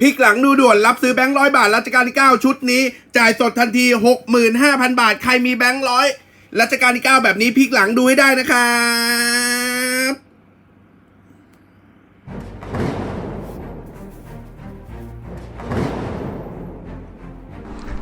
พลิกหลังดูด่วนรับซื้อแบงค์ร้อยบาทรัชกาลที่ 9 ชุดนี้ จ่ายสดทันที 65,000 บาท ใครมีแบงค์ร้อยรัชกาลที่ 9 แบบนี้พลิกหลังดูให้ได้นะครับ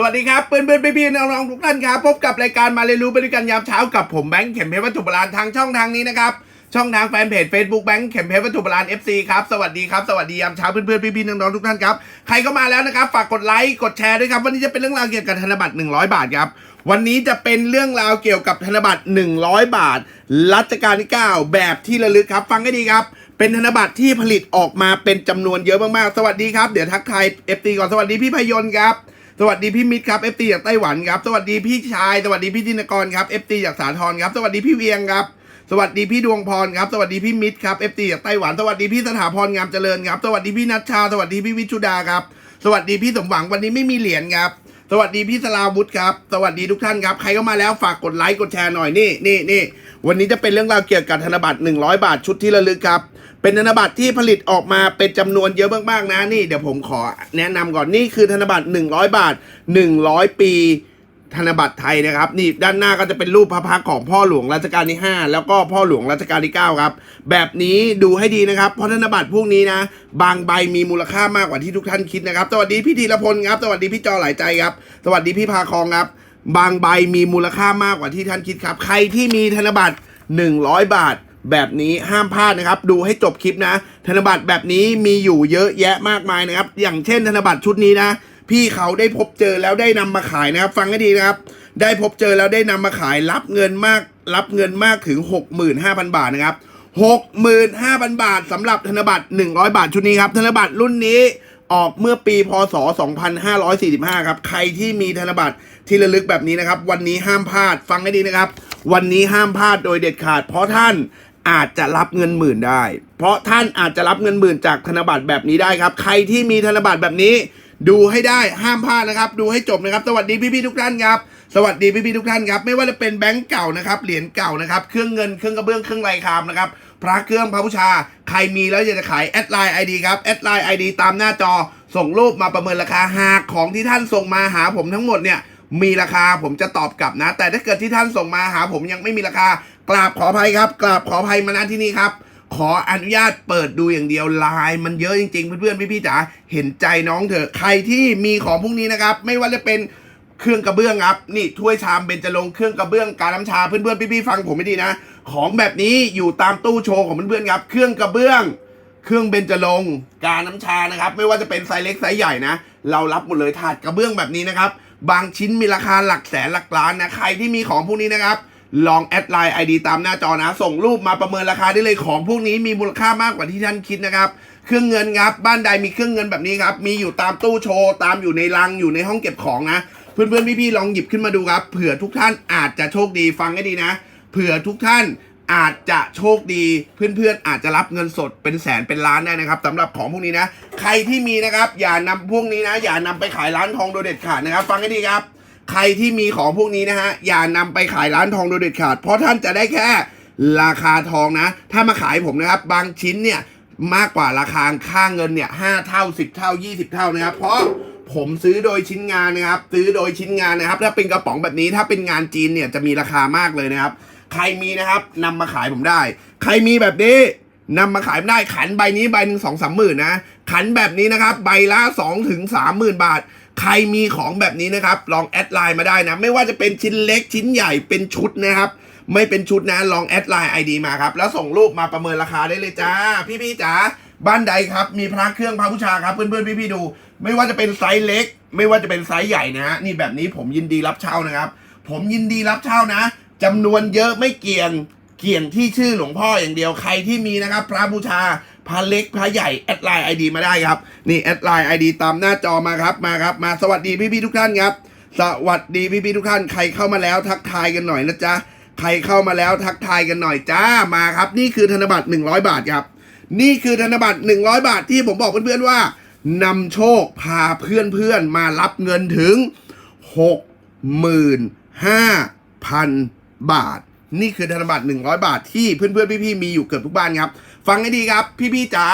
สวัสดีครับเพื่อนเพื่อนๆพี่ๆน้องๆทุกท่านครับพบกับรายการมาเรียนรู้ไปด้วยกันยามเช้ากับผมแบงค์เข็มเพชรวัตถุโบราณทางช่องทางนี้นะครับช่องทางแฟนเพจ Facebook แบงค์เข็มเพชรวัตถุโบราณ FC ครับสวัสดีครับสวัสดียามเช้าเพื่อนเพื่อนๆพี่ๆน้องๆทุกท่านครับใครเข้ามาแล้วนะครับฝากกดไลค์กดแชร์ด้วยครับวันนี้จะเป็นเรื่องราวเกี่ยวกับธนบัตร100 บาทครับวันนี้จะเป็นเรื่องราวเกี่ยวกับธนบัตร100 บาท รัชกาลที่ 9 แบบที่ระลึกครับ ฟังให้ดีครับ เป็นธนบัตรที่ผลิตออกมาเป็นจำนวนเยอะมากๆ สวัสดีครับ เดี๋ยวทักทาย FT ก่อนสวัสดีพี่พยนต์ครับ สวัสดีพี่มิตรครับ FT จากไต้หวันครับ สวัสดีพี่ชาย สวัสดีพี่จินกรครับ FT จากสาทรครับ สวัสดีพี่เวียงครับ สวัสดีพี่ดวงพรครับ สวัสดีพี่มิตรครับ FT จากไต้หวัน สวัสดีพี่สถาพรงามเจริญครับ สวัสดีพี่นัชชา สวัสดีพี่วิชุดาครับ สวัสดีพี่สมหวังวันนี้ไม่มีเหรียญครับสวัสดีพี่สลาวุธครับ สวัสดีทุกท่านครับ ใครเข้ามาแล้วฝากกดไลค์กดแชร์หน่อยนี่นี่นี่วันนี้จะเป็นเรื่องราวเกี่ยวกับธนบัตร100 บาทชุดที่ระลึกครับ เป็นธนบัตรที่ผลิตออกมาเป็นจำนวนเยอะมากๆนะนี่เดี๋ยวผมขอแนะนำก่อนนี่คือธนบัตร 100 บาท 100 ปีธนบัตรไทยนะครับนี่ด้านหน้าก็จะเป็นรูปพระพักของพ่อหลวงรัชกาลที่ 5 แล้วก็พ่อหลวงรัชกาลที่ 9 ครับ แบบนี้ดูให้ดีนะครับ เพราะธนบัตรพวกนี้นะ บางใบมีมูลค่ามากกว่าที่ทุกท่านคิดนะครับ สวัสดีพี่ธีรพลครับ สวัสดีพี่จอหลายใจครับ สวัสดีพี่พาคองครับ บางใบมีมูลค่ามากกว่าที่ท่านคิดครับ ใครที่มีธนบัตร 100 บาท แบบนี้ห้ามพลาดนะครับ ดูให้จบคลิปนะ ธนบัตรแบบนี้มีอยู่เยอะแยะมากมายนะครับ อย่างเช่นธนบัตรชุดนี้นะ พี่เขาได้พบเจอแล้วได้นำมาขายนะครับ ฟังให้ดีนะครับ ได้พบเจอแล้วได้นำมาขายรับเงินมาก รับเงินมากถึง 65,000 บาทนะครับ65,000 บาทสำหรับธนบัตร 100 บาทชุดนี้ครับ ธนบัตรรุ่นนี้ออกเมื่อปีพศ 2545 ครับ ใครที่มีธนบัตรที่ระลึกแบบนี้นะครับ วันนี้ห้ามพลาดฟังให้ดีนะครับ วันนี้ห้ามพลาดโดยเด็ดขาด เพราะท่าน อาจจะรับเงินหมื่นได้ เพราะท่านอาจจะรับเงินหมื่นจากธนบัตรแบบนี้ได้ครับ ใครที่มีธนบัตรแบบนี้ ดูให้ได้ห้ามพลาดนะครับ ดูให้จบนะครับ สวัสดีพี่ๆทุกท่านครับ สวัสดีพี่ๆทุกท่านครับ ไม่ว่าจะเป็นแบงก์เก่านะครับเหรียญเก่านะครับเครื่องเงินเครื่องกระเบื้องเครื่องลายคามนะครับพระเครื่องพระบูชา ใครมีแล้วอยากจะขายแอดไลน์ไอดีครับแอดไลน์ไอดีตามหน้าจอ ส่งรูปมาประเมินราคาหากของที่ท่านส่งมาหาผมทั้งหมดเนี่ย มีราคาผมจะตอบกลับนะ แต่ถ้าเกิดที่ท่านส่งมาหา ผมยังไม่มีราคากราบขออภัยครับกราบขออภัยมาณที่นี่ครับ ขออนุญาตเปิดดูอย่างเดียวไลน์มันเยอะจริงๆเพื่อนๆพี่ๆจ๋าเห็นใจน้องเถอะใครที่มีของพวกนี้นะครับ ไม่ว่าจะเป็นเครื่องกระเบื้องครับนี่ถ้วยชามเบญจรงเครื่องกระเบื้องการน้ำชาเพื่อนๆพี่ๆฟังผมไม่ดีนะ ของแบบนี้อยู่ตามตู้โชว์ของเพื่อนๆครับ เครื่องกระเบื้อง เครื่องเบญจรงการน้ำชานะครับ ไม่ว่าจะเป็นไซส์เล็กไซส์ใหญ่นะ เรารับหมดเลยถาดกระเบื้องแบบนี้นะครับ บางชิ้นมีราคาหลักแสนหลักล้านนะใครที่มีของพวกนี้นะครับ ลองแอดไลน์ไอดีตามหน้าจอนะ ส่งรูปมาประเมินราคาได้เลยของพวกนี้มีมูลค่ามากกว่าที่ท่านคิดนะครับ เครื่องเงินครับบ้านใดมีเครื่องเงินแบบนี้ครับมีอยู่ตามตู้โชว์ตามอยู่ในรังอยู่ในห้องเก็บของนะ เพื่อนๆพี่ๆลองหยิบขึ้นมาดูครับเผื่อทุกท่านอาจจะโชคดีฟังให้ดีนะ เผื่อทุกท่าน อาจจะโชคดีเพื่อนๆ อาจจะรับเงินสดเป็นแสนเป็นล้านได้นะครับสำหรับของพวกนี้นะ ใครที่มีนะครับอย่านำพวกนี้นะ อย่านำไปขายร้านทองโดยเด็ดขาดนะครับ ฟังให้ดีครับ ใครที่มีของพวกนี้นะฮะอย่านำไปขายร้านทองโดยเด็ดขาด เพราะท่านจะได้แค่ราคาทองนะ ถ้ามาขายผมนะครับ บางชิ้นเนี่ยมากกว่าราคาค่าเงินเนี่ยห้าเท่าสิบเท่ายี่สิบเท่านะครับ เพราะผมซื้อโดยชิ้นงานนะครับ ซื้อโดยชิ้นงานนะครับ ถ้าเป็นกระป๋องแบบนี้ถ้าเป็นงานจีนเนี่ยจะมีราคามากเลยนะครับ ใครมีนะครับนำมาขายผมได้ ใครมีแบบนี้นำมาขายไม่ได้ขันใบนี้ใบหนึ่งสองสามหมื่นนะขันแบบนี้นะครับ ใบละสองถึงสามหมื่นบาท ใครมีของแบบนี้นะครับ ลองแอดไลน์มาได้นะ ไม่ว่าจะเป็นชิ้นเล็กชิ้นใหญ่เป็นชุดนะครับ ไม่เป็นชุดนะลองแอดไลน์ไอดีมาครับ แล้วส่งรูปมาประเมินราคาได้เลยจ้า พี่ๆจ๋าบ้านใดครับ มีพระเครื่องพระบูชาครับ เพื่อนๆพี่ๆดู ไม่ว่าจะเป็นไซส์เล็ก ไม่ว่าจะเป็นไซส์ใหญ่นะฮะนี่แบบนี้ผมยินดีรับเช่านะครับ ผมยินดีรับเช่านะ จำนวนเยอะไม่เกี่ยงเกี่ยงที่ชื่อหลวงพ่ออย่างเดียวใครที่มีนะครับ พระบูชาพระเล็กพระใหญ่แอดไลน์ไอดีมาได้ครับนี่แอดไลน์ไอดีตามหน้าจอมาครับมาครับ มาสวัสดีพี่ๆทุกท่านครับ สวัสดีพี่ๆทุกท่านใครเข้ามาแล้วทักทายกันหน่อยนะจ๊ะใครเข้ามาแล้วทักทายกันหน่อยจ้ามาครับ นี่คือธนบัตร100 บาทครับ นี่คือธนบัตร100 บาทที่ผมบอกเพื่อนๆว่านำโชคพาเพื่อนๆมารับเงินถึง 65,000 บาท นี่คือธนบัตร100 บาทที่เพื่อนๆพี่ๆมีอยู่เกือบทุกบ้านครับ ฟังให้ดีครับ พี่ๆจ๋า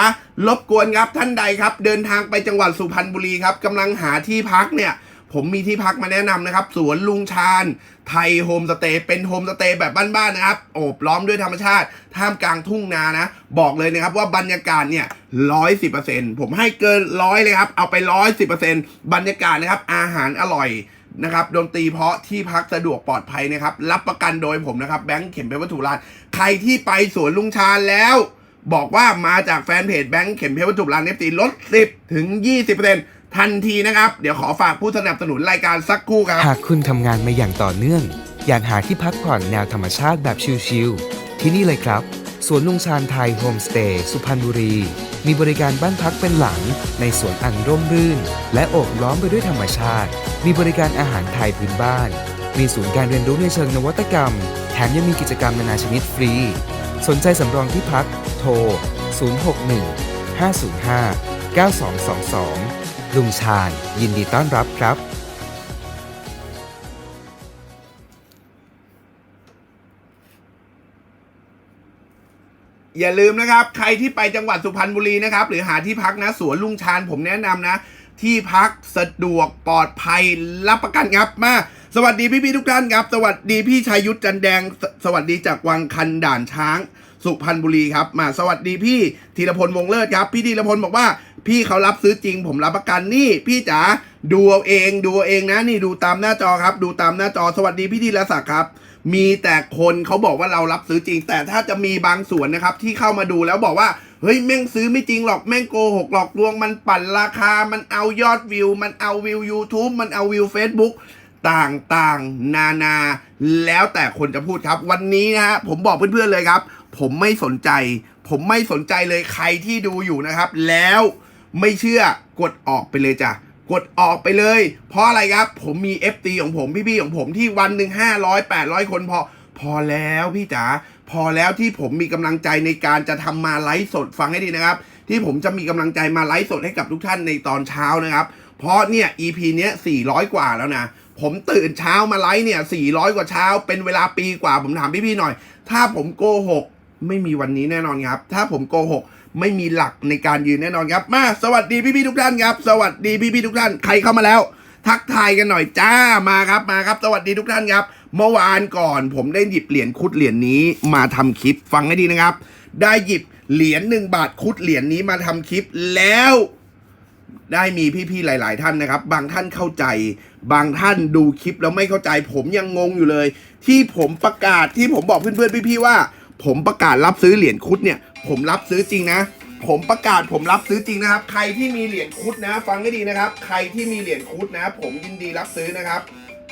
รบกวนครับท่านใดครับ เดินทางไปจังหวัดสุพรรณบุรีครับกำลังหาที่พักเนี่ยผมมีที่พักมาแนะนำนะครับ สวนลุงชาญ ไทยโฮมสเตย์เป็นโฮมสเตย์แบบบ้านๆนะครับ โอบล้อมด้วยธรรมชาติ ท่ามกลางทุ่งนานะ บอกเลยนะครับว่าบรรยากาศเนี่ยร้อยสิบเปอร์เซ็นต์ผมให้เกินร้อยเลยครับ เอาไปร้อยสิบเปอร์เซ็นต์บรรยากาศนะครับ อาหารอร่อยนะครับดนตรีเพาะที่พักสะดวกปลอดภัยนะครับ รับประกันโดยผมนะครับ แบงค์เข็มเพชรวัตถุรานใครที่ไปสวนลุงชาญแล้ว บอกว่ามาจากแฟนเพจแบงค์เข็มเพชรวัตถุรานเอฟซีลด 10 ถึง 20%ทันทีนะครับ เดี๋ยวขอฝากผู้สนับสนุนรายการสักครู่ครับ หากคุณทำงานมาอย่างต่อเนื่อง อยากหาที่พักผ่อนแนวธรรมชาติแบบชิลๆที่นี่เลยครับ สวนลุงชาญไทยโฮมสเตย์สุพรรณบุรี มีบริการบ้านพักเป็นหลัง ในสวนอันร่มรื่น และโอบล้อมไปด้วยธรรมชาติ มีบริการอาหารไทยพื้นบ้าน มีศูนย์การเรียนรู้ในเชิงนวัตกรรม แถมยังมีกิจกรรมนานาชนิดฟรี สนใจสำรองที่พัก โทร 061 505 9222 ลุงชาญยินดีต้อนรับครับ อย่าลืมนะครับ ใครที่ไปจังหวัดสุพรรณบุรีนะครับ หรือหาที่พักนะ สวนลุงชาญผมแนะนำนะ ที่พักสะดวกปลอดภัยรับประกันครับมาสวัสดีพี่ๆทุกท่านครับ สวัสดีพี่ชัยยุทธจันแดงสสวัสดีจากวังคันด่านช้าง สุพรรณบุรีครับ มาสวัสดีพี่ธีรพลวงเลิศครับ พี่ธีรพลบอกว่า พี่เขารับซื้อจริง ผมรับประกันนี่ พี่จ๋าดูเอาเองดูเอาเองนะ นี่ดูตามหน้าจอครับ ดูตามหน้าจอสวัสดีพี่ธีรศักดิ์ครับ มีแต่คนเขาบอกว่าเรารับซื้อจริง แต่ถ้าจะมีบางส่วนนะครับ ที่เข้ามาดูแล้วบอกว่าเฮ้ยแม่งซื้อไม่จริงหรอกแม่งโกหกหลอกลวงมันปั่นราคา มันเอายอดวิว มันเอาวิว YouTube มันเอาวิว Facebook ต่างๆ นานา แล้วแต่คนจะพูดครับ วันนี้นะฮะผมบอกเพื่อนๆเลยครับ ผมไม่สนใจ ผมไม่สนใจเลยใครที่ดูอยู่นะครับ แล้วไม่เชื่อกดออกไปเลยจ้ะ กดออกไปเลย เพราะอะไรครับ ผมมี FT ของผมพี่ๆของผมที่วันหนึ่งห้าร้อยแปดร้อยคนพอ พอแล้วพี่จ๋าพอแล้วที่ผมมีกำลังใจในการจะทำมาไลฟ์สดฟังให้ดีนะครับ ที่ผมจะมีกำลังใจมาไลฟ์สดให้กับทุกท่านในตอนเช้านะครับ เพราะเนี่ย EP เนี้ย400 กว่าแล้วนะผมตื่นเช้ามาไลฟ์เนี่ย 400 กว่าเช้า เป็นเวลาปีกว่าผมถามพี่ๆหน่อย ถ้าผมโกหกไม่มีวันนี้แน่นอนครับ ถ้าผมโกหก ไม่มีหลักในการยืนแน่นอนครับ มาสวัสดีพี่ๆทุกท่านครับ สวัสดีพี่ๆทุกท่านใครเข้ามาแล้ว ทักทายกันหน่อยจ้ามาครับมาครับ สวัสดีทุกท่านครับ เมื่อวานก่อนผมได้หยิบเหรียญคุดเหรียญนี้มาทำคลิปฟังให้ดีนะครับ ได้หยิบเหรียญหนึ่งบาทคุดเหรียญนี้มาทำคลิปแล้วได้มีพี่ๆหลาย ๆ ท่านนะครับ บางท่านเข้าใจ บางท่านดูคลิปแล้วไม่เข้าใจ ผมยังงงอยู่เลย ที่ผมประกาศที่ผมบอกเพื่อนๆพี่ๆว่า ผมประกาศรับซื้อเหรียญคุดเนี่ย ผมรับซื้อจริงนะ ผมประกาศผมรับซื้อจริงนะครับ ใครที่มีเหรียญคุดนะ ฟังให้ดีนะครับ ใครที่มีเหรียญคุดนะ ผมยินดีรับซื้อนะครับ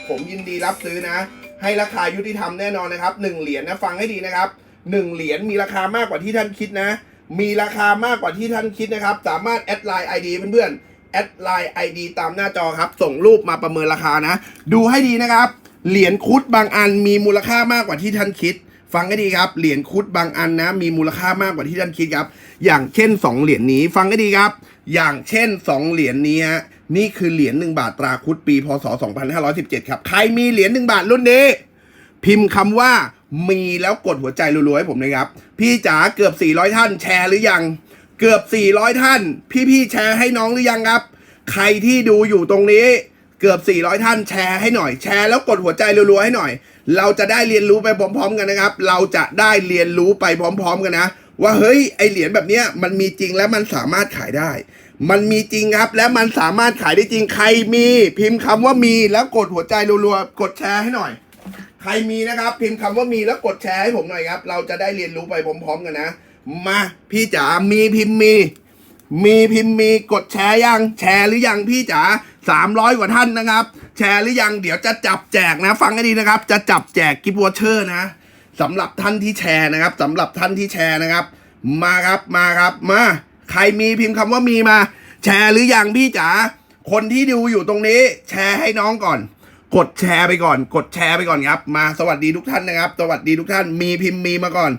ผมยินดีรับซื้อนะ ให้ราคายุติธรรมแน่นอนนะครับหนึ่งเหรียญนะฟังให้ดีนะครับหนึ่งเหรียญมีราคามากกว่าที่ท่านคิดนะ มีราคามากกว่าที่ท่านคิดนะครับ สามารถแอดไลน์ไอดีเพื่อนๆแอดไลน์ไอดีตามหน้าจอครับ ส่งรูปมาประเมินราคานะ ดูให้ดีนะครับ เหรียญคุดบางอันมีมูลค่ามากกว่าที่ท่านคิด ฟังให้ดีครับ เหรียญคุดบางอันนะ มีมูลค่ามากกว่าที่ท่านคิดครับ อย่างเช่น 2 เหรียญนี้ ฟังให้ดีครับ อย่างเช่น 2 เหรียญนี้ฮะนี่คือเหรียญ1บาทตราคุดปีพศ 2517 ครับ ใครมีเหรียญ1บาทรุ่นนี้ พิมพ์คำว่ามีแล้วกดหัวใจรัวๆให้ผมนะครับ พี่จ๋าเกือบ 400 ท่านแชร์หรือยัง เกือบ 400 ท่าน พี่ๆแชร์ให้น้องหรือยังครับ ใครที่ดูอยู่ตรงนี้ เกือบ 400 ท่านแชร์ให้หน่อย แชร์แล้วกดหัวใจรัวๆให้หน่อย เราจะได้เรียนรู้ไปพร้อม ๆ กันนะครับ เราจะได้เรียนรู้ไปพร้อม ๆ กันนะ ว่าเฮ้ยไอเหรียญแบบเนี้ยมันมีจริงและมันสามารถขายได้ มันมีจริงครับ และมันสามารถขายได้จริง ใครมีพิมพ์คำว่ามีแล้วกดหัวใจรัวๆกดแชร์ให้หน่อย ใครมีนะครับ พิมพ์คำว่ามีแล้วกดแชร์ให้ผมหน่อยครับ เราจะได้เรียนรู้ไปพร้อม ๆ กันนะ มาพี่จ๋ามีพิมพ์มี มีพิมพ์มีกดแชร์ยังแชร์หรือยังพี่จ๋า สามร้อยกว่าท่านนะครับ แชร์หรือยังเดี๋ยวจะจับแจกนะ ฟังให้ดีนะครับ จะจับแจกกิฟต์วอเชอร์นะสำหรับท่านที่แชร์นะครับสำหรับท่านที่แชร์นะครับ มาครับมาครับมา ใครมีพิมพ์คำว่ามีมา แชร์หรือยังพี่จ๋าคนที่ดูอยู่ตรงนี้ แชร์ให้น้องก่อน กดแชร์ไปก่อน กดแชร์ไปก่อนครับ มาสวัสดีทุกท่านนะครับ สวัสดีทุกท่านมีพิมพ์มีมาก่อน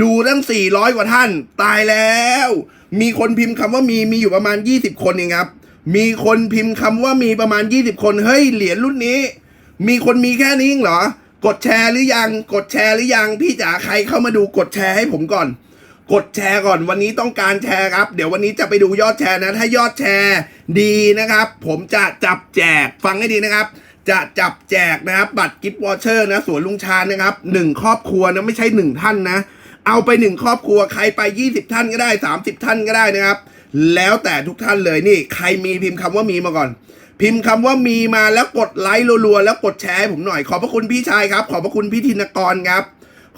ดูตั้ง 400 กว่าท่าน ตายแล้ว มีคนพิมพ์คำว่ามีมีอยู่ประมาณ 20 คนเองครับ มีคนพิมพ์คำว่ามีประมาณ 20 คน เฮ้ย เหรียญรุ่นนี้ มีคนมีแค่นี้เหรอ กดแชร์หรือยัง กดแชร์หรือยัง พี่จ๋าใครเข้ามาดูกดแชร์ให้ผมก่อน กดแชร์ก่อน วันนี้ต้องการแชร์ครับ เดี๋ยววันนี้จะไปดูยอดแชร์นะ ถ้ายอดแชร์ดีนะครับ ผมจะจับแจก ฟังให้ดีนะครับ จะจับแจกนะครับ บัตรกิฟต์วอเชอร์นะสวนลุงชาญนะครับหนึ่งครอบครัวนะไม่ใช่หนึ่งท่านนะ เอาไปหนึ่งครอบครัวใครไป 20 ท่านก็ได้ 30 ท่านก็ได้นะครับ แล้วแต่ทุกท่านเลยนี่ใครมีพิมพ์คำว่ามีมาก่อน พิมพ์คำว่ามีมาแล้วกดไลค์รัวๆแล้วกดแชร์ให้ผมหน่อย ขอบพระคุณพี่ชายครับ ขอบพระคุณพี่ธินกรครับ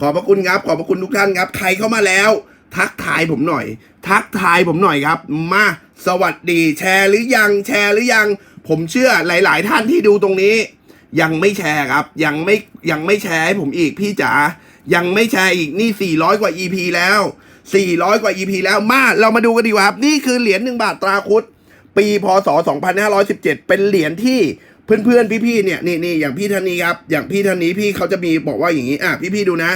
ขอบพระคุณครับ ขอบพระคุณทุกท่านครับ ใครเข้ามาแล้ว ทักทายผมหน่อย ทักทายผมหน่อยครับ มาสวัสดีแชร์หรือยังแชร์หรือยัง ผมเชื่อหลาย ๆ ท่านที่ดูตรงนี้ ยังไม่แชร์ครับ ยังไม่ยังไม่แชร์ให้ผมอีกพี่จ๋ายังไม่แชร์อีกนี่ 400 กว่า EP แล้ว 400 กว่า EP แล้วมาเรามาดูกันดีกว่าครับ นี่คือเหรียญ1บาทตราคุดปีพศ 2517 เป็นเหรียญที่เพื่อนๆ พี่ๆ เนี่ยนี่นี่อย่างพี่ท่านนี้ครับ อย่างพี่ท่านนี้พี่เขาจะมีบอกว่าอย่างนี้อะพี่ๆ ดูนะ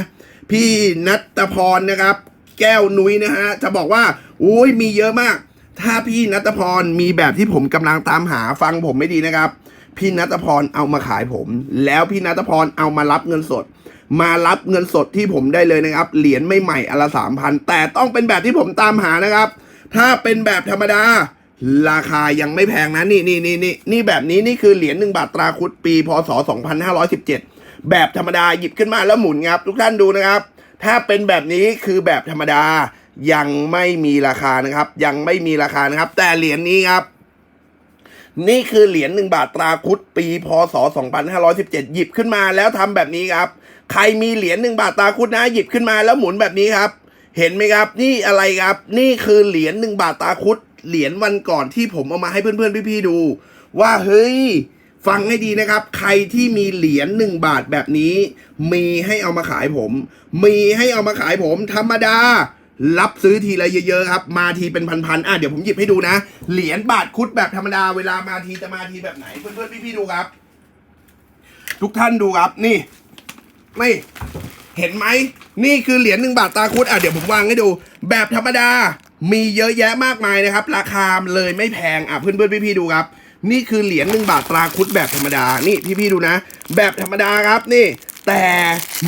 พี่นัตพรนะครับ แก้วนุ้ยนะฮะจะบอกว่าอุ้ยมีเยอะมาก ถ้าพี่นัตพรมีแบบที่ผมกำลังตามหาฟังผมไม่ดีนะครับ พี่นัตพรเอามาขายผม แล้วพี่นัตพรเอามารับเงินสด มารับเงินสดที่ผมได้เลยนะครับ เหรียญไม่ใหม่อนละสามพันแต่ต้องเป็นแบบที่ผมตามหานะครับ ถ้าเป็นแบบธรรมดา ราคายังไม่แพงนะนี่นี่นี่นี่นี่แบบนี้นี่คือเหรียญหนึ่งบาทตราคุดปีพศ2517 แบบธรรมดาหยิบขึ้นมาแล้วหมุนครับ ทุกท่านดูนะครับ ถ้าเป็นแบบนี้คือแบบธรรมดายังไม่มีราคานะครับ ยังไม่มีราคานะครับ แต่เหรียญนี้ครับ นี่คือเหรียญหนึ่งบาทตราคุดปีพศ 2517 หยิบขึ้นมาแล้วทำแบบนี้ครับ ใครมีเหรียญหนึ่งบาทตราคุดนะหยิบขึ้นมาแล้วหมุนแบบนี้ครับ เห็นไหมครับ นี่อะไรครับ นี่คือเหรียญหนึ่งบาทตราคุดเหรียญวันก่อนที่ผมเอามาให้เพื่อนๆพี่ๆดู ว่าเฮ้ยฟังให้ดีนะครับ ใครที่มีเหรียญหนึ่งบาทแบบนี้ มีให้เอามาขายผม มีให้เอามาขายผมธรรมดา รับซื้อทีละเยอะๆครับมาทีเป็นพันๆอะเดี๋ยวผมหยิบให้ดูนะ เหรียญบาทคุดแบบธรรมดาเวลามาทีจะมาทีแบบไหนเพื่อนๆพี่ๆดูครับ ทุกท่านดูครับนี่นี่เห็นไหมนี่คือเหรียญหนึ่งบาทตาคุดอะเดี๋ยวผมวางให้ดู แบบธรรมดามีเยอะแยะมากมายนะครับ ราคาเลยไม่แพงอะเพื่อนๆพี่ๆดูครับ นี่คือเหรียญหนึ่งบาทตราคุดแบบธรรมดานี่พี่ๆดูนะ แบบธรรมดาครับนี่ แต่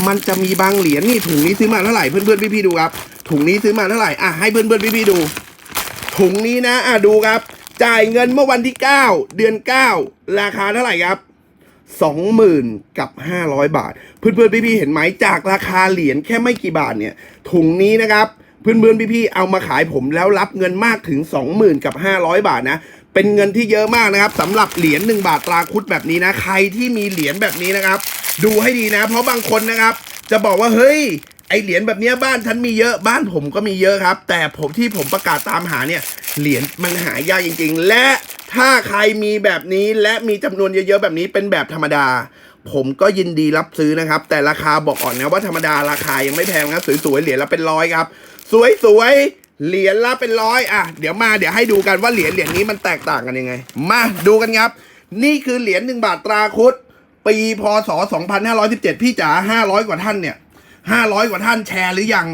มันจะมีบางเหรียญนี่ถุงนี้ซื้อมาเท่าไหร่เพื่อนๆพี่ๆดูครับ ถุงนี้ซื้อมาเท่าไหร่อะให้เพื่อนๆพี่ๆดู ถุงนี้นะอะดูครับ จ่ายเงินเมื่อวันที่ 9 เดือน 9 ราคาเท่าไหร่ครับ20,000กับ500บาท เพื่อนๆพี่ๆเห็นไหมจากราคาเหรียญแค่ไม่กี่บาทเนี่ย ถุงนี้นะครับเพื่อนๆพี่ๆเอามาขายผมแล้วรับเงินมากถึง 20,000กับ500 บาทนะ เป็นเงินที่เยอะมากนะครับสำหรับเหรียญ1บาทตราคุดแบบนี้นะ ใครที่มีเหรียญแบบนี้นะครับ ดูให้ดีนะ เพราะบางคนนะครับ จะบอกว่าเฮ้ยไอเหรียญแบบนี้บ้านฉันมีเยอะบ้านผมก็มีเยอะครับ แต่ผมที่ผมประกาศตามหาเนี่ยเหรียญมันหายากจริง ๆ และถ้าใครมีแบบนี้และมีจำนวนเยอะๆแบบนี้เป็นแบบธรรมดา ผมก็ยินดีรับซื้อนะครับ แต่ราคาบอกก่อนนะว่าธรรมดาราคายังไม่แพงนะสวยๆเหรียญละเป็นร้อยครับ สวยๆ เหรียญละเป็นร้อยอะเดี๋ยวมาเดี๋ยวให้ดูกันว่าเหรียญเหรียญนี้มันแตกต่างกันยังไง มาดูกันครับ นี่คือเหรียญหนึ่งบาทตราคุดปีพศ 2517 พี่จ๋า500 กว่าท่านเนี่ย500 กว่าท่านแชร์หรือยัง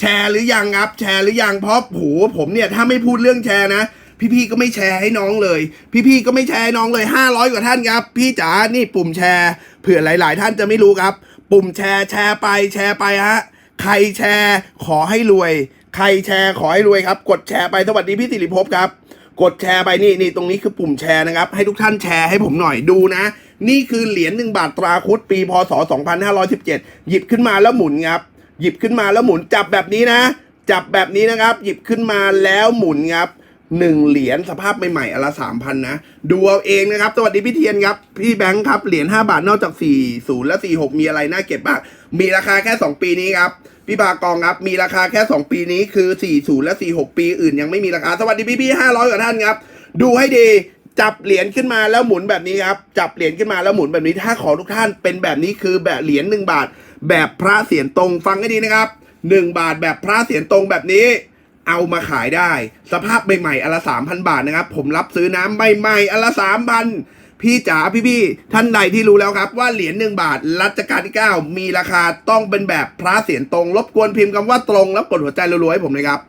แชร์หรือยังครับ แชร์หรือยังเพราะโหผมเนี่ยถ้าไม่พูดเรื่องแชร์นะ พี่ๆก็ไม่แชร์ให้น้องเลย พี่ๆก็ไม่แชร์ให้น้องเลย 500 กว่าท่านครับ พี่จ๋านี่ปุ่มแชร์เผื่อหลาย ๆ ท่านจะไม่รู้ครับ ปุ่มแชร์แชร์ไปแชร์ไปฮะใครแชร์ขอให้รวย ใครแชร์ขอให้รวยครับ กดแชร์ไปสวัสดีพี่สิริภพครับ กดแชร์ไปนี่นี่ตรงนี้คือปุ่มแชร์นะครับ ให้ทุกท่านแชร์ให้ผมหน่อยดูนะ นี่คือเหรียญหนึ่งบาทตราคุดปีพศ 2517 หยิบขึ้นมาแล้วหมุนครับ หยิบขึ้นมาแล้วหมุนจับแบบนี้นะ จับแบบนี้นะครับ หยิบขึ้นมาแล้วหมุนครับหนึ่งเหรียญสภาพใหม่ๆอนละสามพันนะ ดูเอาเองนะครับ สวัสดีพี่เทียนครับ พี่แบงค์ครับ เหรียญ5บาทนอกจาก40และ46มีอะไรน่าเก็บบ้าง มีราคาแค่2ปีนี้ครับ พี่บากองครับมีราคาแค่ 2 ปีนี้คือ 40 และ 46 ปีอื่นยังไม่มีราคา สวัสดีพี่พี่ๆ500กว่าท่านครับ ดูให้ดีจับเหรียญขึ้นมาแล้วหมุนแบบนี้ครับ จับเหรียญขึ้นมาแล้วหมุนแบบนี้ถ้าขอทุกท่านเป็นแบบนี้คือแบบเหรียญหนึ่งบาท แบบพระเสียรตรงฟังให้ดีนะครับ1บาทแบบพระเสียรตรงแบบนี้ เอามาขายได้ สภาพใหม่ๆอนละสามพันบาทนะครับ ผมรับซื้อน้ำใหม่ๆอนละสามพัน พี่จ๋าพี่ๆท่านใดที่รู้แล้วครับว่าเหรียญหนึ่งบาทรัชกาลที่ 9 มีราคาต้องเป็นแบบพระเสียรตรง รบกวนพิมพ์คำว่าตรงแล้วกดหัวใจรัวๆให้ผมเลยครับ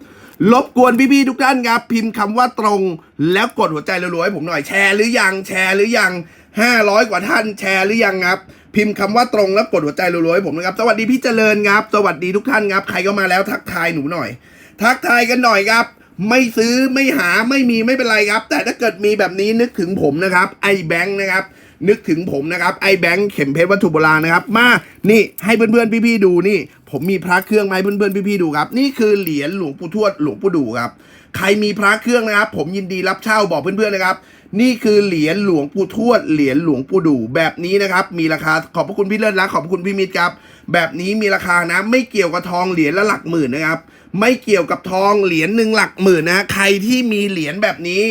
รบกวนพี่ๆทุกท่านครับ พิมพ์คำว่าตรง แล้วกดหัวใจรัวๆให้ผมหน่อยแชร์หรือยังแชร์หรือยัง 500 กว่าท่านแชร์หรือยังครับ พิมพ์คำว่าตรงแล้วกดหัวใจรัวๆให้ผมนะครับ สวัสดีพี่เจริญครับ สวัสดีทุกท่านครับ ใครก็มาแล้วทักทายหนูหน่อย ทักทายกันหน่อยครับ ไม่ซื้อไม่หาไม่มีไม่เป็นไรครับ แต่ถ้าเกิดมีแบบนี้นึกถึงผมนะครับไอแบงค์นะครับ นึกถึงผมนะครับไอแบงค์เข็มเพชรวัตถุโบราณนะครับมานี่ให้เพื่อนๆพี่ๆดูนี่ ผมมีพระเครื่องมาให้เพื่อนๆพี่ๆดูครับ นี่คือเหรียญหลวงปู่ทวดหลวงปู่ดูครับ ใครมีพระเครื่องนะครับ ผมยินดีรับเช่าบอกเพื่อนๆนะครับ นี่คือเหรียญหลวงปู่ทวด เหรียญหลวงปู่ดูแบบนี้นะครับ มีราคาขอบพระคุณพี่เลิศรักขอบพระคุณพี่มิตรครับ แบบนี้มีราคานะ ไม่เกี่ยวกับทองเหรียญละหลักหมื่นนะครับ ไม่เกี่ยวกับทองเหรียญหนึ่งหลักหมื่นนะ ใครที่มีเหรียญแบบนี้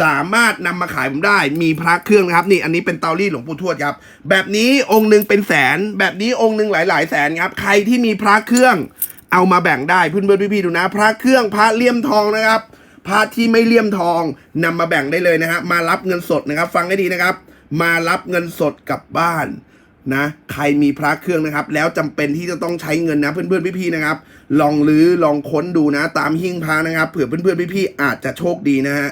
สามารถนำมาขายผมได้ มีพระเครื่องนะครับ นี่อันนี้เป็นเตารีดหลวงปู่ทวดครับ แบบนี้องค์หนึ่งเป็นแสน แบบนี้องค์หนึ่งหลาย ๆ แสนครับ ใครที่มีพระเครื่องเอามาแบ่งได้เพื่อนๆพี่ๆดูนะ พระเครื่องพระเลี่ยมทองนะครับ พระที่ไม่เลี่ยมทองนำมาแบ่งได้เลยนะฮะมารับเงินสดนะครับ ฟังให้ดีนะครับ มารับเงินสดกลับบ้านนะใครมีพระเครื่องนะครับ แล้วจำเป็นที่จะต้องใช้เงินนะเพื่อนๆพี่ๆนะครับ ลองลื้อลองค้นดูนะ ตามหิ้งพระนะครับเผื่อเพื่อนๆพี่ๆอาจจะโชคดีนะฮะ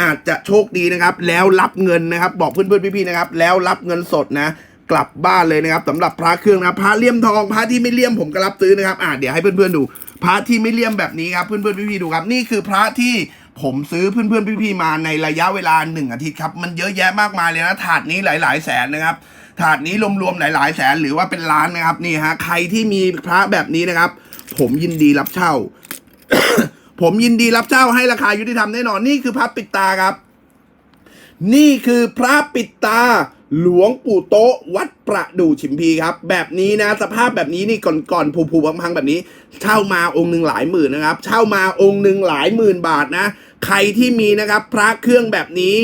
อาจจะโชคดีนะครับ แล้วรับเงินนะครับ บอกเพื่อนๆพี่ๆนะครับ แล้วรับเงินสดนะ กลับบ้านเลยนะครับสำหรับพระเครื่องนะพระเลี่ยมทองพระที่ไม่เลี่ยมผมก็รับซื้อนะครับอ่าเดี๋ยวให้เพื่อนๆดู พระที่ไม่เลี่ยมแบบนี้ครับเพื่อนๆพี่ๆดูครับ นี่คือพระที่ผมซื้อเพื่อนๆพี่ๆมาในระยะเวลาหนึ่งอาทิตย์ครับ มันเยอะแยะมากมายเลยนะถาดนี้หลาย ๆ แสนนะครับถาดนี้รวมๆหลาย ๆ แสนหรือว่าเป็นล้านนะครับนี่ฮะใครที่มีพระแบบนี้นะครับ ผมยินดีรับเช่า ผมยินดีรับเช่าให้ราคายุติธรรมแน่นอนนี่คือพระปิดตาครับ นี่คือพระปิดตา หลวงปู่โต๊ะวัดประดู่ฉิมพีครับ แบบนี้นะสภาพแบบนี้นี่ก่อนก่อนผูผูพังๆแบบนี้ เช่ามาองค์หนึ่งหลายหมื่นนะครับ เช่ามาองค์หนึ่งหลายหมื่นบาทนะ ใครที่มีนะครับพระเครื่องแบบนี้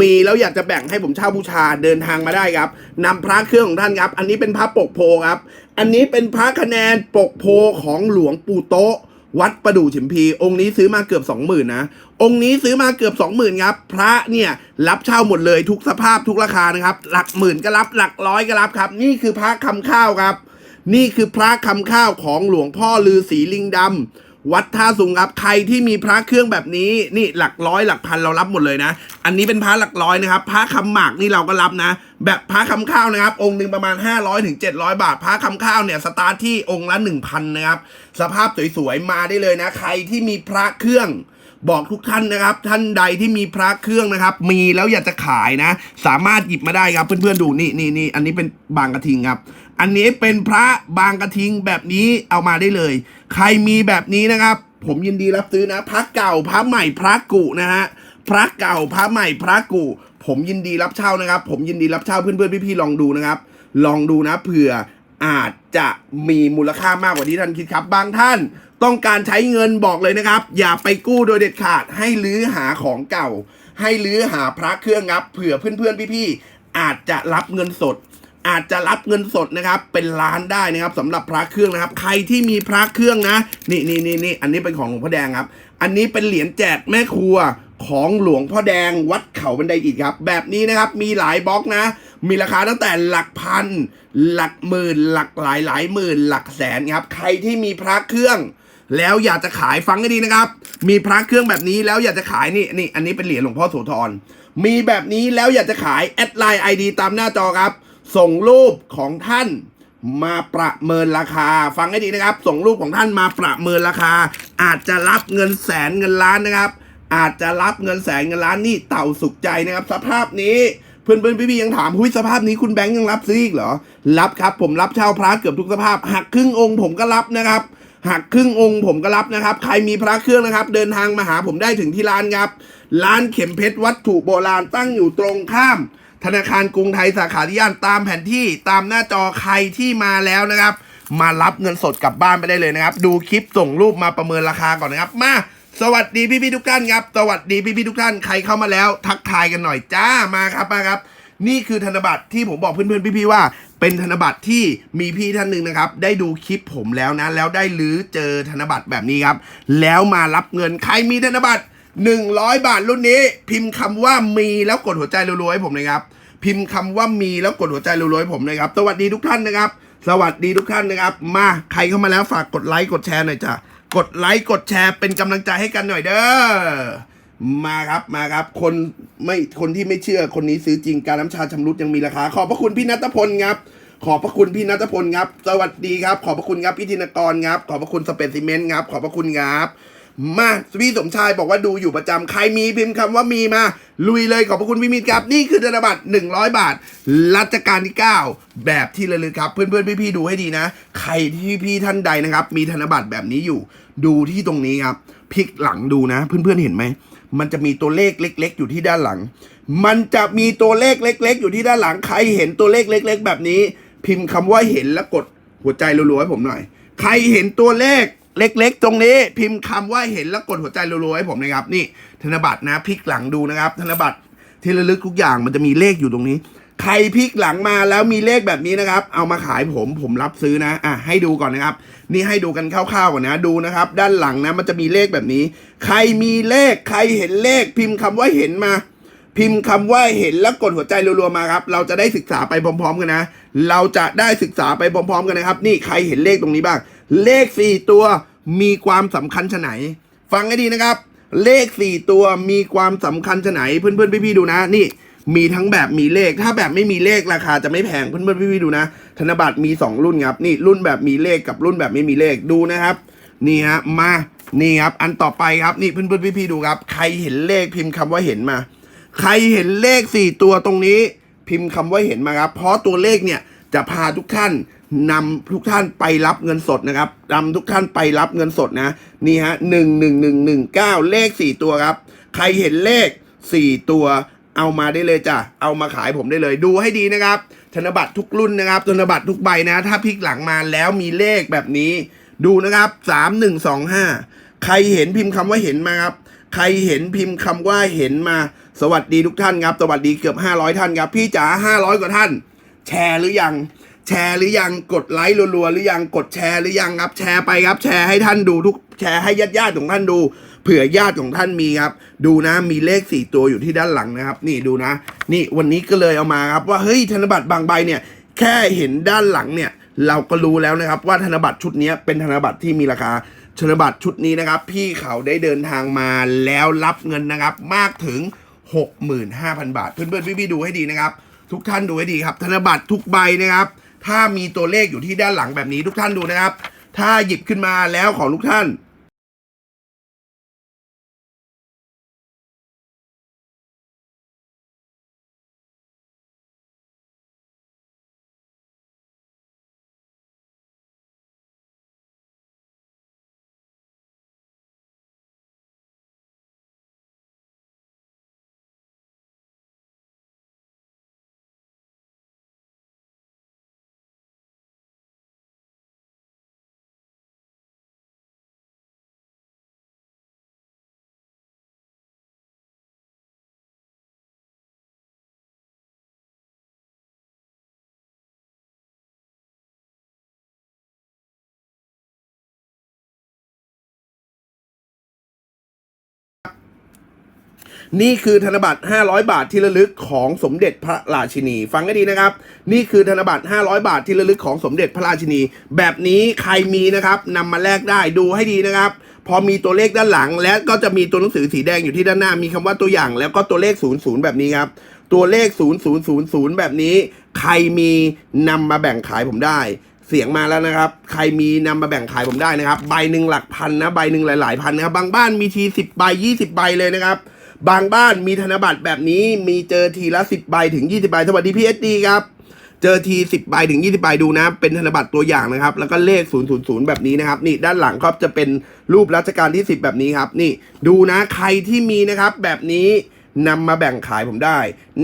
มีแล้วอยากจะแบ่งให้ผมเช่าบูชาเดินทางมาได้ครับนำพระเครื่องของท่านครับ อันนี้เป็นพระปกโพครับ อันนี้เป็นพระคะแนนปกโพของหลวงปู่โต๊ะ วัดประดู่ฉิมพี องค์นี้ซื้อมาเกือบ 20,000นะ องค์นี้ซื้อมาเกือบ 20,000ครับ พระเนี่ยรับเช่าหมดเลยทุกสภาพทุกราคานะครับ หลักหมื่นก็รับหลักร้อยก็รับครับ นี่คือพระคำข้าวครับ นี่คือพระคำข้าวของหลวงพ่อลือศรีลิงดำ วัดท่าสุงครับใครที่มีพระเครื่องแบบนี้นี่หลักร้อยหลักพันเรารับหมดเลยนะ อันนี้เป็นพระหลักร้อยนะครับพระคำหมากนี่เราก็รับนะ แบบพระคำข้าวนะครับ องค์หนึ่งประมาณ 500ถึง700 บาท พระคำข้าวเนี่ยสตาร์ทที่องค์ละ 1,000นะครับสภาพสวยๆมาได้เลยนะ ใครที่มีพระเครื่องบอกทุกท่านนะครับ ท่านใดที่มีพระเครื่องนะครับ มีแล้วอยากจะขายนะ สามารถหยิบมาได้ครับเพื่อนๆดูนี่นี่นี่อันนี้เป็นบางกระทิงครับ อันนี้เป็นพระบางกระทิงแบบนี้เอามาได้เลย ใครมีแบบนี้นะครับ ผมยินดีรับซื้อนะ พระเก่าพระใหม่พระกุนะฮะพระเก่าพระใหม่พระกุผมยินดีรับเช่านะครับ ผมยินดีรับเช่าเพื่อนๆพี่ๆลองดูนะครับ ลองดูนะเผื่ออาจจะมีมูลค่ามากกว่าที่ท่านคิดครับ บางท่านต้องการใช้เงินบอกเลยนะครับ อย่าไปกู้โดยเด็ดขาดให้ลื้อหาของเก่า ให้ลื้อหาพระเครื่องครับเผื่อเพื่อนๆพี่ๆอาจจะรับเงินสด อาจจะรับเงินสดนะครับ เป็นล้านได้นะครับสำหรับพระเครื่องนะครับ ใครที่มีพระเครื่องนะ นี่นี่นี่นี่อันนี้เป็นของหลวงพ่อแดงครับ อันนี้เป็นเหรียญแจกแม่ครัวของหลวงพ่อแดงวัดเขาบันไดอิฐครับ แบบนี้นะครับมีหลายบล็อกนะ มีราคาตั้งแต่หลักพัน หลักหมื่น หลักหลายหลายหมื่น หลักแสนครับ ใครที่มีพระเครื่อง แล้วอยากจะขายฟังให้ดีนะครับ มีพระเครื่องแบบนี้แล้วอยากจะขายนี่นี่อันนี้เป็นเหรียญหลวงพ่อโสธรมีแบบนี้แล้วอยากจะขายแอดไลน์ไอดีตามหน้าจอครับ ส่งรูปของท่านมาประเมินราคา ฟังให้ดีนะครับ ส่งรูปของท่านมาประเมินราคา อาจจะรับเงินแสนเงินล้านนะครับ อาจจะรับเงินแสนเงินล้านนี่เต่าสุขใจนะครับ สภาพนี้เพื่อนเพื่อนๆพี่ๆยังถามหุ้ยสภาพนี้คุณแบงค์ยังรับซื้ออีกเหรอ รับครับ ผมรับเช่าพระเกือบทุกสภาพ หักครึ่งองค์ผมก็รับนะครับหักครึ่งองค์ผมก็รับนะครับ ใครมีพระเครื่องนะครับ เดินทางมาหาผมได้ถึงที่ร้านครับ ร้านเข็มเพชรวัตถุโบราณตั้งอยู่ตรงข้าม ธนาคารกรุงไทยสาขาที่ย่านตามแผนที่ตามหน้าจอใครที่มาแล้วนะครับ มารับเงินสดกลับบ้านไปได้เลยนะครับ ดูคลิปส่งรูปมาประเมินราคาก่อนนะครับ มา สวัสดีพี่ๆทุกท่านครับ สวัสดีพี่ๆทุกท่านใครเข้ามาแล้ว ทักทายกันหน่อยจ้ามาครับมาครับ นี่คือธนบัตรที่ผมบอกเพื่อนๆพี่ๆว่าเป็นธนบัตรที่มีพี่ท่านหนึ่งนะครับ ได้ดูคลิปผมแล้วนะ แล้วได้ลื้อเจอธนบัตรแบบนี้ครับ แล้วมารับเงินใครมีธนบัตร 100 บาทรุ่นนี้ พิมพ์คำว่ามีแล้วกดหัวใจรัวๆให้ผมนะครับ พิมพ์คำว่ามีแล้วกดหัวใจรัวๆให้ผมนะครับ สวัสดีทุกท่านนะครับ สวัสดีทุกท่านนะครับ มาใครเข้ามาแล้วฝากกดไลค์กดแชร์หน่อยจ้ะกดไลค์กดแชร์เป็นกำลังใจให้กันหน่อยเด้อมาครับมาครับ คนไม่คนที่ไม่เชื่อคนนี้ซื้อจริงการน้ำชาชำรุดยังมีราคา ขอบพระคุณพี่นัทพลครับขอบพระคุณพี่นัทพลครับ สวัสดีครับ ขอบพระคุณครับพี่ธินกรครับ ขอบพระคุณสเปซซิเมนต์ครับ ขอบพระคุณครับ มาพี่สมชายบอกว่าดูอยู่ประจำใครมีพิมพ์คำว่ามีมา ลุยเลยขอบพระคุณพี่มิตรครับ นี่คือธนบัตร100 บาท รัชกาลที่ 9 แบบที่ระลึกครับ เพื่อนๆ พี่ๆ ดูให้ดีนะ ใครที่พี่ท่านใดนะครับ มีธนบัตรแบบนี้อยู่ ดูที่ตรงนี้ครับพลิกหลังดูนะ เพื่อนๆเห็นไหมมันจะมีตัวเลขเล็ก ๆ อยู่ที่ด้านหลัง มันจะมีตัวเลขเล็ก ๆ อยู่ที่ด้านหลังใครเห็นตัวเลขเล็ก ๆ แบบนี้ พิมพ์คำว่าเห็นแล้วกดหัวใจรัวๆให้ผมหน่อย ใครเห็นตัวเลข เล็กๆ ตรงนี้พิมพ์คำว่าเห็นแล้วกดหัวใจรัวๆให้ผมนะครับ นี่ธนบัตรนะพลิกหลังดูนะครับ ธนบัตรที่ระลึกทุกอย่างมันจะมีเลขอยู่ตรงนี้ ใครพลิกหลังมาแล้วมีเลขแบบนี้นะครับ เอามาขายผมผมรับซื้อนะอะให้ดูก่อนนะครับ นี่ให้ดูกันคร่าวๆก่อนนะดูนะครับ ด้านหลังนะมันจะมีเลขแบบนี้ ใครมีเลขใครเห็นเลข พิมพ์คำว่าเห็นมาพิมพ์คำว่าเห็นแล้วกดหัวใจรัวๆมาครับ เราจะได้ศึกษาไปพร้อม ๆ กันนะ เราจะได้ศึกษาไปพร้อม ๆ กันนะครับ นี่ใครเห็นเลขตรงนี้บ้าง เลขสี่ตัวมีความสำคัญชะไหน ฟังให้ดีนะครับ เลขสี่ตัวมีความสำคัญชะไหน เพื่อนๆพี่ๆดูนะ นี่มีทั้งแบบมีเลข ถ้าแบบไม่มีเลขราคาจะไม่แพงเพื่อนๆพี่ๆดูนะ ธนบัตรมีสองรุ่นครับ นี่รุ่นแบบมีเลขกับรุ่นแบบไม่มีเลขดูนะครับ นี่ฮะมานี่ครับ อันต่อไปครับนี่เพื่อนๆพี่ๆดูครับ ใครเห็นเลขพิมพ์คำว่าเห็นมา ใครเห็นเลขสี่ตัวตรงนี้ พิมพ์คำว่าเห็นมาครับ เพราะตัวเลขเนี่ยจะพาทุกท่าน นำทุกท่านไปรับเงินสดนะครับนำทุกท่านไปรับเงินสดนะ นี่ฮะหนึ่งหนึ่งหนึ่งหนึ่งเก้าเลขสี่ตัวครับ ใครเห็นเลขสี่ตัว เอามาได้เลยจ้ะ เอามาขายผมได้เลย ดูให้ดีนะครับ ธนบัตรทุกรุ่นนะครับ ธนบัตรทุกใบนะ ถ้าพลิกหลังมาแล้วมีเลขแบบนี้ ดูนะครับสามหนึ่งสองห้าใครเห็นพิมพ์คำว่าเห็นมาครับ ใครเห็นพิมพ์คำว่าเห็นมา สวัสดีทุกท่านครับ สวัสดีเกือบ500ท่านครับ พี่จ๋า500กว่าท่าน แชร์หรือยัง แชร์หรือยังกดไลค์รัวๆหรือยังกดแชร์หรือยังครับแชร์ไปครับ แชร์ให้ท่านดูทุกแชร์ให้ญาติญาติๆของท่านดูเผื่อญาติของท่านมีครับ ดูนะมีเลขสี่ตัวอยู่ที่ด้านหลังนะครับ นี่ดูนะ นี่วันนี้ก็เลยเอามาครับ ว่าเฮ้ยธนบัตรบางใบเนี่ย แค่เห็นด้านหลังเนี่ย เราก็รู้แล้วนะครับ ว่าธนบัตรชุดนี้เป็นธนบัตรที่มีราคาธนบัตรชุดนี้นะครับ พี่เขาได้เดินทางมาแล้วรับเงินนะครับ มากถึง 65,000 บาท เพื่อนๆพี่ๆดูให้ดีนะครับ ทุกท่านดูให้ดีครับ ธนบัตรทุกใบนะครับ ถ้ามีตัวเลขอยู่ที่ด้านหลังแบบนี้ทุกท่านดูนะครับ ถ้าหยิบขึ้นมาแล้วของทุกท่าน นี่คือธนบัตร 500 บาทที่ระลึกของสมเด็จพระราชินี ฟังให้ดีนะครับ นี่คือธนบัตร 500 บาทที่ระลึกของสมเด็จพระราชินี แบบนี้ใครมีนะครับนำมาแลกได้ดูให้ดีนะครับ พอมีตัวเลขด้านหลัง และก็จะมีตัวหนังสือสีแดงอยู่ที่ด้านหน้ามีคำว่าตัวอย่าง แล้วก็ตัวเลข 00 แบบนี้ครับตัวเลข 0000 แบบนี้ ใครมีนำมาแบ่งขายผมได้ เสียงมาแล้วนะครับ ใครมีนำมาแบ่งขายผมได้นะครับ ใบหนึ่งหลักพันนะ ใบหนึ่งหลาย ๆ พันนะครับ บางบ้านมีทีสิบใบยี่สิบใบเลยนะครับ บางบ้านมีธนบัตรแบบนี้มีเจอทีละสิบใบถึงยี่สิบใบสวัสดีพี่เอสดีครับ เจอทีสิบใบถึงยี่สิบใบดูนะ เป็นธนบัตรตัวอย่างนะครับ แล้วก็เลขศูนย์ศูนย์ศูนย์แบบนี้นะครับ นี่ด้านหลังก็จะเป็นรูปรัชกาลที่สิบแบบนี้ครับ นี่ดูนะใครที่มีนะครับแบบนี้นำมาแบ่งขายผมได้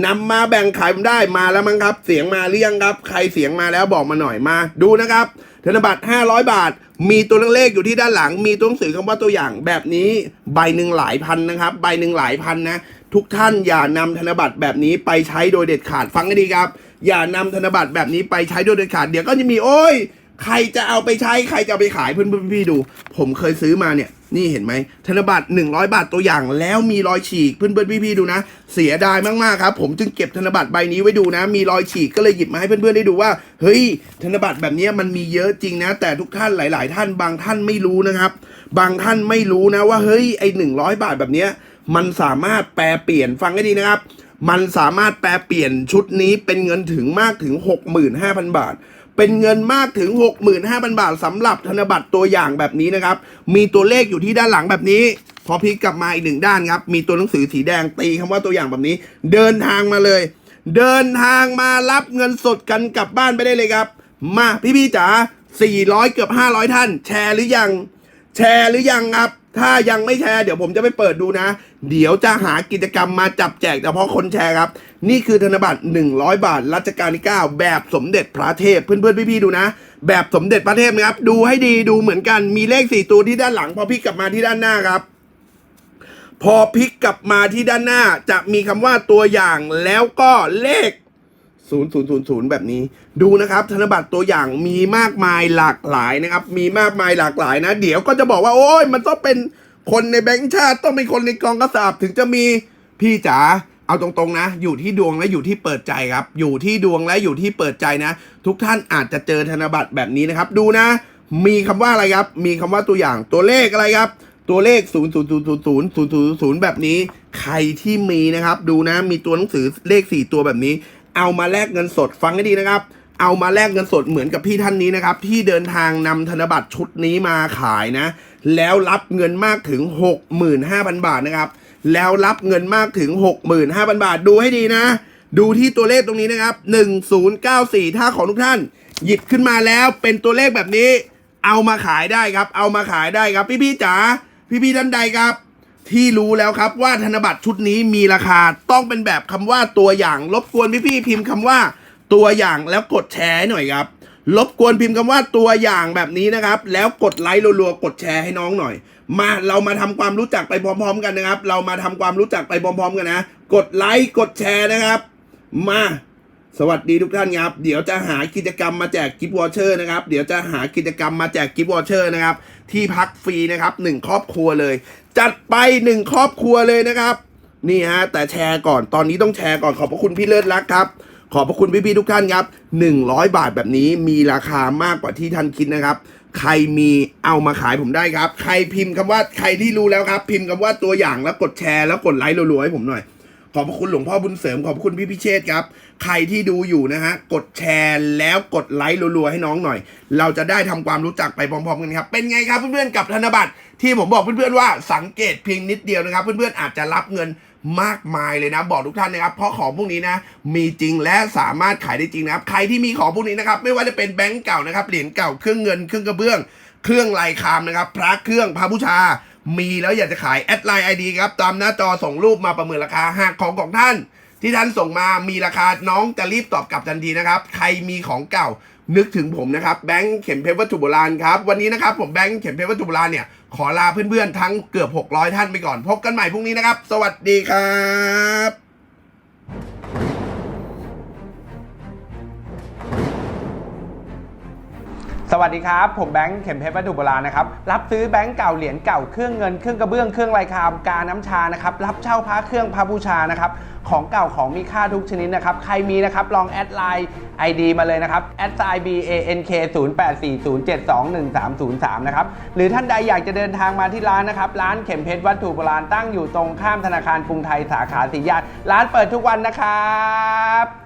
นำมาแบ่งขายผมได้มาแล้วมั้งครับ เสียงมาหรือยังครับ ใครเสียงมาแล้วบอกมาหน่อยมา ดูนะครับ ธนบัตร500 บาท มีตัวเลขอยู่ที่ด้านหลัง มีตัวหนังสือคำว่าตัวอย่างแบบนี้ใบหนึ่งหลายพันนะครับ ใบหนึ่งหลายพันนะทุกท่านอย่านำธนบัตรแบบนี้ไปใช้โดยเด็ดขาดฟังให้ดีครับ อย่านำธนบัตรแบบนี้ไปใช้โดยเด็ดขาดเดี๋ยวก็จะมีโอ้ยใครจะเอาไปใช้ใครจะไปขายเพื่อนๆพี่ดู ผมเคยซื้อมาเนี่ย นี่เห็นไหมธนบัตร100 บาทตัวอย่างแล้วมีรอยฉีกเพื่อนๆพี่ๆดูนะ เสียดายมากๆครับ ผมจึงเก็บธนบัตรใบนี้ไว้ดูนะ มีรอยฉีกก็เลยหยิบมาให้เพื่อนๆได้ดูว่า เฮ้ย ธนบัตรแบบนี้มันมีเยอะจริงนะ แต่ทุกท่านหลาย ๆ ท่านบางท่านไม่รู้นะครับ บางท่านไม่รู้นะว่าเฮ้ยไอ้หนึ่งร้อยบาทแบบนี้มันสามารถแปลเปลี่ยนฟังให้ดีนะครับ มันสามารถแปลเปลี่ยนชุดนี้เป็นเงินถึงมากถึง 65,000 บาท เป็นเงินมากถึง 65,000 บาทสำหรับธนบัตรตัวอย่างแบบนี้นะครับ มีตัวเลขอยู่ที่ด้านหลังแบบนี้ พอพลิกกลับมาอีกหนึ่งด้านครับ มีตัวหนังสือสีแดงตีคำว่าตัวอย่างแบบนี้ เดินทางมาเลย เดินทางมารับเงินสดกันกลับบ้านไปได้เลยครับ มาพี่ๆจ๋า400 เกือบ 500 ท่าน แชร์หรือยัง แชร์หรือยังครับ ถ้ายังไม่แชร์เดี๋ยวผมจะไปเปิดดูนะ เดี๋ยวจะหากิจกรรมมาจับแจกเฉพาะคนแชร์ครับ นี่คือธนบัตร 100 บาท รัชกาลที่ 9 แบบสมเด็จพระเทพ เพื่อนๆพี่ๆดูนะ แบบสมเด็จพระเทพนะครับ ดูให้ดีดูเหมือนกัน มีเลข 4 ตัวที่ด้านหลัง พอพลิกกลับมาที่ด้านหน้าครับ พอพลิกกลับมาที่ด้านหน้า จะมีคำว่าตัวอย่างแล้วก็เลข0000 แบบนี้ ดูนะครับ ธนบัตรตัวอย่างมีมากมายหลากหลายนะครับ มีมากมายหลากหลายนะ เดี๋ยวก็จะบอกว่า โอ้ยมันต้องเป็น คนในแบงค์ชาติต้องเป็นคนในกองกระสาบถึงจะมีพี่จ๋าเอาตรงๆนะ อยู่ที่ดวงและอยู่ที่เปิดใจครับ อยู่ที่ดวงและอยู่ที่เปิดใจนะ ทุกท่านอาจจะเจอธนบัตรแบบนี้นะครับ ดูนะ มีคำว่าอะไรครับ มีคำว่าตัวอย่างตัวเลขอะไรครับ ตัวเลข 0 0 0 0 0 0 0 0 แบบนี้ ใครที่มีนะครับ ดูนะ มีตัวหนังสือเลข 4 ตัวแบบนี้ เอามาแลกเงินสดฟังให้ดีนะครับ เอามาแลกเงินสดเหมือนกับพี่ท่านนี้นะครับ ที่เดินทางนำธนบัตรชุดนี้มาขายนะ แล้วรับเงินมากถึง 65,000 บาทนะครับ แล้วรับเงินมากถึง 65,000 บาท ดูให้ดีนะ ดูที่ตัวเลขตรงนี้นะครับ 1094 ถ้าของทุกท่าน หยิบขึ้นมาแล้วเป็นตัวเลขแบบนี้ เอามาขายได้ครับ เอามาขายได้ครับ พี่ๆจ๋า พี่ๆท่านใดครับ ที่รู้แล้วครับว่าธนบัตรชุดนี้มีราคาต้องเป็นแบบคำว่าตัวอย่าง รบกวนพี่ๆพิมพ์คำว่าตัวอย่างแล้วกดแชร์หน่อยครับ รบกวนพิมพ์คำว่าตัวอย่างแบบนี้นะครับ แล้วกดไลค์รัวๆกดแชร์ให้น้องหน่อย มาเรามาทำความรู้จักไปพร้อม ๆ กันนะครับ เรามาทำความรู้จักไปพร้อม ๆ กันนะ กดไลค์กดแชร์นะครับ มาสวัสดีทุกท่านครับ เดี๋ยวจะหากิจกรรมมาแจกกิฟต์วอเชอร์นะครับ เดี๋ยวจะหากิจกรรมมาแจกกิฟต์วอเชอร์นะครับ ที่พักฟรีนะครับหนึ่งครอบครัวเลย จัดไปหนึ่งครอบครัวเลยนะครับ นี่ฮะแต่แชร์ก่อน ตอนนี้ต้องแชร์ก่อนขอบพระคุณพี่เลิศรักครับ ขอบพระคุณพี่ๆทุกท่านครับ 100 บาทแบบนี้มีราคามากกว่าที่ท่านคิดนะครับ ใครมีเอามาขายผมได้ครับ ใครพิมพ์คำว่าใครที่รู้แล้วครับ พิมพ์คำว่าตัวอย่างแล้วกดแชร์แล้วกดไลค์รัวๆให้ผมหน่อย ขอบพระคุณหลวงพ่อบุญเสริมขอบพระคุณพี่พิเชษครับ ใครที่ดูอยู่นะฮะกดแชร์แล้วกดไลค์รัวๆให้น้องหน่อย เราจะได้ทำความรู้จักไปพร้อมๆกันครับ เป็นไงครับเพื่อนๆกับธนบัตรที่ผมบอกเพื่อนๆว่าสังเกตเพียงนิดเดียวนะครับ เพื่อนๆอาจจะรับเงิน มากมายเลยนะ บอกทุกท่านนะครับ เพราะของพวกนี้นะ มีจริงและสามารถขายได้จริงนะครับ ใครที่มีของพวกนี้นะครับ ไม่ว่าจะเป็นแบงก์เก่านะครับ เหรียญเก่า เครื่องเงิน เครื่องกระเบื้อง เครื่องลายคามนะครับ พระเครื่อง พระบูชา มีแล้วอยากจะขาย แอดไลน์ไอดีครับ ตามหน้าจอส่งรูปมาประเมินราคา หากของของท่าน ที่ท่านส่งมา มีราคา น้องจะรีบตอบกลับทันทีนะครับ ใครมีของเก่า นึกถึงผมนะครับ แบงค์เข็มเพชรวัตถุโบราณครับ วันนี้นะครับผมแบงค์เข็มเพชรวัตถุโบราณเนี่ย ขอลาเพื่อนๆทั้งเกือบ 600 ท่านไปก่อน พบกันใหม่พรุ่งนี้นะครับ สวัสดีครับ สวัสดีครับ ผมแบงค์เข็มเพชรวัตถุโบราณนะครับ รับซื้อแบงค์เก่าเหรียญเก่าเครื่องเงินเครื่องกระเบื้องเครื่องลายคามกาน้ำชานะครับรับเช่าพระเครื่องพระบูชานะครับของเก่าของมีค่าทุกชนิดนะครับ ใครมีนะครับ ลองแอดไลน์ ID มาเลยนะครับแอดไซ b a n k 0 8 4 0 7 2 1 3 0 3นะครับหรือท่านใดอยากจะเดินทางมาที่ร้านนะครับ ร้านเข็มเพชรวัตถุโบราณตั้งอยู่ตรงข้ามธนาคารกรุงไทยสาขาสีญาติร้านเปิดทุกวันนะครับ